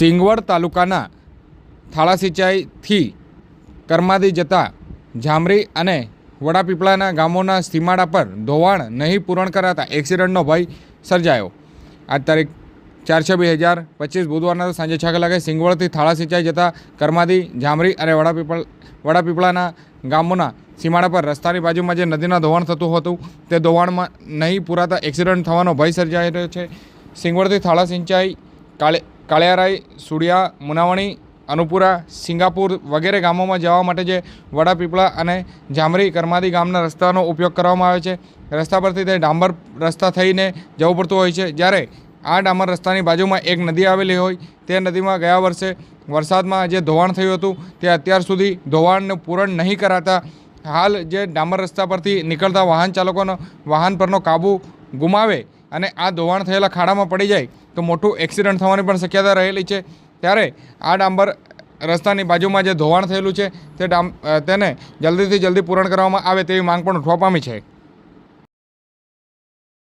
સિંગવડ તાલુકાના થાળા સિંચાઈથી કરમાદી જતા જામરી અને વડાપીપળાના ગામોના સીમાડા પર ધોવાણ નહીં પૂરણ કરાતા એક્સિડન્ટનો ભય સર્જાયો. આજ તારીખ ચાર છ બે હજાર પચીસ બુધવારના સાંજે છ કલાકે સિંગવડથી થાળા સિંચાઈ જતા કરમાદી, જામરી અને વડાપીપળ, વડાપીપળાના ગામોના સીમાડા પર રસ્તાની બાજુમાં જે નદીના ધોવાણ થતું હતું, તે ધોવાણમાં નહીં પૂરાતા એક્સિડન્ટ થવાનો ભય સર્જાઈ રહ્યો છે. સિંગવડથી થાળા સિંચાઈ કાળે કાળિયારાઈ, સુડિયા, મુનાવણી, અનુપુરા, સિંગાપુર વગેરે ગામોમાં જવા માટે જે વડાપીપળા અને જામરી કરમાદી ગામના રસ્તાનો ઉપયોગ કરવામાં આવે છે. રસ્તા પરથી તે ડાંબર રસ્તા થઈને જવું પડતું હોય છે. જ્યારે આ ડામર રસ્તાની બાજુમાં એક નદી આવેલી હોય, તે નદીમાં ગયા વર્ષે વરસાદમાં જે ધોવાણ થયું હતું, તે અત્યાર સુધી ધોવાણને પૂરણ નહીં કરાતા હાલ જે ડામર રસ્તા પરથી નીકળતા વાહન ચાલકોનો વાહન પરનો કાબુ ગુમાવે અને આ ધોવાણ થયેલા ખાડામાં પડી જાય તો મોટું એક્સિડન્ટ થવાની પણ શક્યતા રહેલી છે. ત્યારે આ ડાંબર રસ્તાની બાજુમાં જે ધોવાણ થયેલું છે તે તેને જલ્દીથી જલ્દી પૂરણ કરવામાં આવે તેવી માંગ પણ ઉઠવા પામી છે.